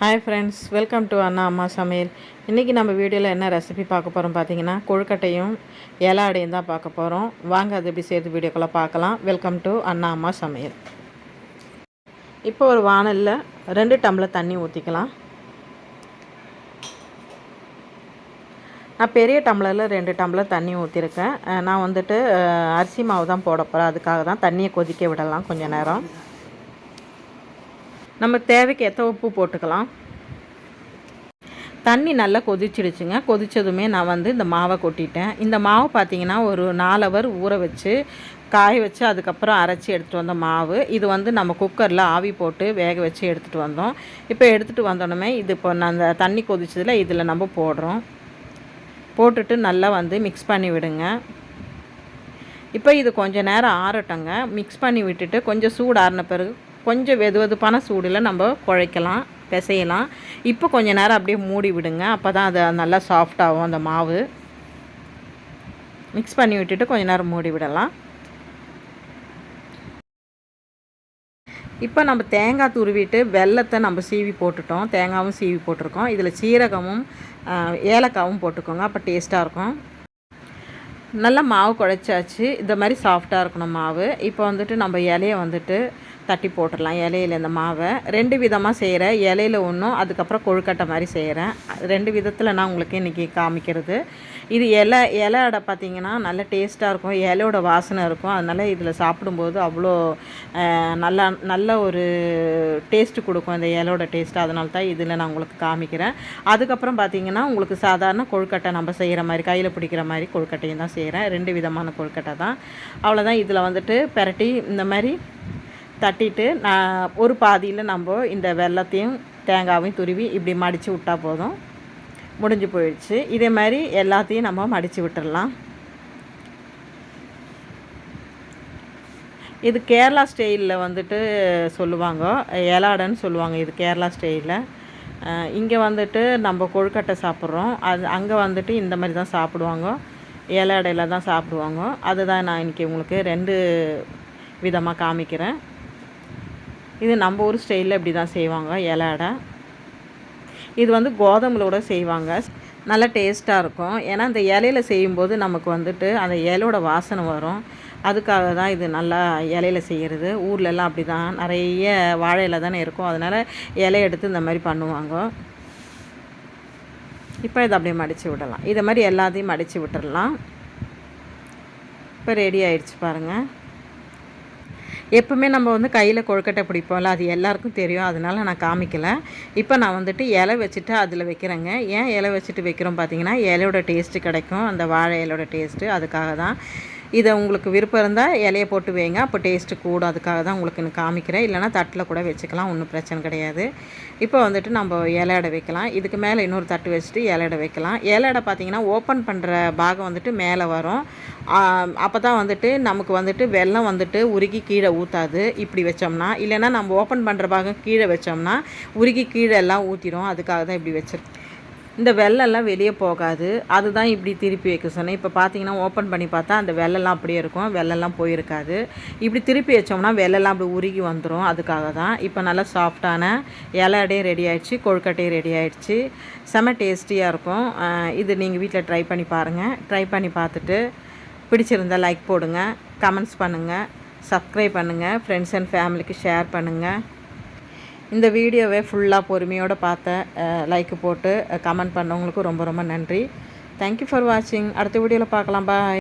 Hi friends welcome to Anna Amma Samayal இன்றைக்கி நம்ம வீடியோவில் என்ன ரெசிபி பார்க்க போகிறோம் பார்த்தீங்கன்னா கொழுக்கட்டையும் இலாடையும் தான் பார்க்க போகிறோம் வாங்க அது எப்படி சேர்த்து வீடியோக்குள்ளே பார்க்கலாம். வெல்கம் டு அண்ணா அம்மா சமையல் இப்போ ஒரு வானலில் ரெண்டு டம்ளர் தண்ணி ஊற்றிக்கலாம் நான் பெரிய டம்ளரில் ரெண்டு டம்ளர் தண்ணி ஊற்றிருக்கேன் நான் வந்துட்டு அரிசி மாவு தான் போட போகிறேன் அதுக்காக தான் தண்ணியை கொதிக்க விடலாம் கொஞ்சம் நேரம். நம்ம தேவைக்கு ஏற்ற உப்பு போட்டுக்கலாம். தண்ணி நல்லா கொதிச்சிடுச்சுங்க. கொதித்ததுமே நான் வந்து இந்த மாவை கொட்டிட்டேன். இந்த மாவு பார்த்திங்கன்னா ஒரு நாலவர் ஊற வச்சு காய வச்சு அதுக்கப்புறம் அரைச்சி எடுத்துகிட்டு வந்த மாவு. இது வந்து நம்ம குக்கரில் ஆவி போட்டு வேக வச்சு எடுத்துகிட்டு வந்தோம். இப்போ எடுத்துகிட்டு வந்தோடனே இது இப்போ அந்த தண்ணி கொதிச்சதில் இதில் நம்ம போடுறோம். போட்டுட்டு நல்லா வந்து மிக்ஸ் பண்ணி விடுங்க. இப்போ இது கொஞ்சம் நேரம் ஆறட்டங்க. மிக்ஸ் பண்ணி விட்டுட்டு கொஞ்சம் சூடு ஆறின பிறகு கொஞ்சம் வெது வெதுப்பான சூடில் நம்ம குழைக்கலாம் பிசையலாம். இப்போ கொஞ்சம் நேரம் அப்படியே மூடி விடுங்க. அப்போ தான் அது நல்லா சாஃப்டாகும் அந்த மாவு. மிக்ஸ் பண்ணி விட்டுட்டு கொஞ்சம் நேரம் மூடி விடலாம். இப்போ நம்ம தேங்காய் துருவிட்டு வெள்ளத்தை நம்ம சீவி போட்டுட்டோம். தேங்காயும் சீவி போட்டிருக்கோம். இதில் சீரகமும் ஏலக்காவும் போட்டுக்கோங்க. அப்போ டேஸ்ட்டாக இருக்கும். நல்லா மாவு குழைச்சாச்சு. இந்த மாதிரி சாஃப்டாக இருக்கணும் மாவு. இப்போ வந்துட்டு நம்ம இலையை வந்துட்டு தட்டி போட்டுடலாம் இலையில இந்த மாவை. ரெண்டு விதமாக செய்கிறேன் இலையில ஒன்றும் அதுக்கப்புறம் கொழுக்கட்டை மாதிரி செய்கிறேன் ரெண்டு விதத்தில் நான் உங்களுக்கு இன்றைக்கி காமிக்கிறது. இது இலை இலை அடை பார்த்திங்கன்னா நல்ல டேஸ்ட்டாக இருக்கும். இலையோட வாசனை இருக்கும். அதனால் இதில் சாப்பிடும்போது அவ்வளோ நல்லா நல்ல ஒரு டேஸ்ட்டு கொடுக்கும். இந்த இலையோட டேஸ்ட்டு அதனால தான் இதில் நான் உங்களுக்கு காமிக்கிறேன். அதுக்கப்புறம் பார்த்திங்கன்னா உங்களுக்கு சாதாரண கொழுக்கட்டை நம்ம செய்கிற மாதிரி கையில் பிடிக்கிற மாதிரி கொழுக்கட்டையும் தான் செய்கிறேன் ரெண்டு விதமான கொழுக்கட்டை தான். அவ்வளோதான் இதில் வந்துட்டு பெரட்டி இந்த மாதிரி தட்டிட்டு நான் ஒரு பாதியில் நம்ம இந்த வெள்ளத்தையும் தேங்காவையும் துருவி இப்படி மடித்து விட்டால் போதும். முடிஞ்சு போயிடுச்சு. இதே மாதிரி எல்லாத்தையும் நம்ம மடித்து விட்டுடலாம் இது கேரளா ஸ்டைலில் வந்துட்டு சொல்லுவாங்க. ஏலாடன்னு சொல்லுவாங்க இது கேரளா ஸ்டைலில். இங்கே வந்துட்டு நம்ம கொழுக்கட்டை சாப்பிட்றோம். அது அங்கே வந்துட்டு இந்த மாதிரி தான் சாப்பிடுவாங்க. ஏலாடையில் தான் சாப்பிடுவாங்க. அதுதான் நான் இன்றைக்கி உங்களுக்கு ரெண்டு விதமாக காமிக்கிறேன். இது நம்ம ஊர் ஸ்டைலில் இப்படி தான் செய்வாங்க இலை அடை இது வந்து கோதம்புலோட செய்வாங்க. நல்லா டேஸ்ட்டாக இருக்கும். ஏன்னா அந்த இலையில செய்யும்போது நமக்கு வந்துட்டு அந்த இலையோட வாசனை வரும். அதுக்காக தான் இது நல்லா இலையில செய்கிறது ஊர்லெல்லாம் அப்படி தான் நிறைய வாழை இலை தானே இருக்கும். அதனால் இலை எடுத்து இந்த மாதிரி பண்ணுவாங்க. இப்போ இதை அப்படியே மடித்து விடலாம். இதை மாதிரி எல்லாத்தையும் மடித்து விட்டுடலாம் இப்போ ரெடி ஆயிடுச்சு பாருங்கள் எப்பவுமே நம்ம வந்து கையில் கொழுக்கட்டை பிடிப்போம்ல அது எல்லாருக்கும் தெரியும். அதனால நான் காமிக்கலை. இப்போ நான் வந்துட்டு இலை வச்சுட்டு அதில் வைக்கிறேங்க. ஏன் இலை வச்சுட்டு வைக்கிறோம் பார்த்தீங்கன்னா இலையோட டேஸ்ட்டு கிடைக்கும். அந்த வாழை இலையோட டேஸ்ட்டு அதுக்காக தான் இதை உங்களுக்கு விருப்பம் இருந்தால் இலையை போட்டு வைங்க. அப்போ டேஸ்ட்டு கூடும். அதுக்காக தான் உங்களுக்கு நான் காமிக்கிறேன். இல்லைனா தட்டில் கூட வச்சுக்கலாம். ஒன்றும் பிரச்சனை கிடையாது. இப்போ வந்துட்டு நம்ம இலையடை வைக்கலாம். இதுக்கு மேலே இன்னொரு தட்டு வச்சுட்டு இலையடை வைக்கலாம். இலையடை பார்த்திங்கன்னா ஓப்பன் பண்ணுற பாகம் வந்துட்டு மேலே வரும். அப்போ தான் வந்துட்டு நமக்கு வந்துட்டு வெள்ளம் வந்துட்டு உருகி கீழே ஊற்றாது இப்படி வச்சோம்னா இல்லைன்னா நம்ம ஓப்பன் பண்ணுற பாகம் கீழே வச்சோம்னா உருகி கீழே எல்லாம் ஊற்றிடும் அதுக்காக தான் இப்படி வச்சுருக்கோம் இந்த வெள்ளெல்லாம் வெளியே போகாது. அதுதான் இப்படி திருப்பி வைக்க சொன்னேன். இப்போ பார்த்தீங்கன்னா ஓப்பன் பண்ணி பார்த்தா அந்த வெள்ளெல்லாம் அப்படியே இருக்கும். வெள்ளெல்லாம் போயிருக்காது. இப்படி திருப்பி வச்சோம்னா வெள்ளெல்லாம் அப்படி உருகி வந்துடும் அதுக்காக தான் இப்போ நல்லா சாஃப்டான இலையடையும் ரெடி ஆகிடுச்சு கொழுக்கட்டையும் ரெடி ஆகிடுச்சு செம டேஸ்டியாக இருக்கும். இது நீங்கள் வீட்டில் ட்ரை பண்ணி பாருங்கள் ட்ரை பண்ணி பார்த்துட்டு பிடிச்சிருந்தால் லைக் போடுங்க. கமெண்ட்ஸ் பண்ணுங்கள் சப்ஸ்கிரைப் பண்ணுங்கள் ஃப்ரெண்ட்ஸ் அண்ட் ஃபேமிலிக்கு ஷேர் பண்ணுங்கள் இந்த வீடியோவை ஃபுல்லாக பொறுமையோடு பார்த்த லைக்கு போட்டு கமெண்ட் பண்ணவங்களுக்கும் ரொம்ப ரொம்ப நன்றி. தேங்க்யூ ஃபார் வாட்சிங் அடுத்த வீடியோவில் பார்க்கலாம். பாய்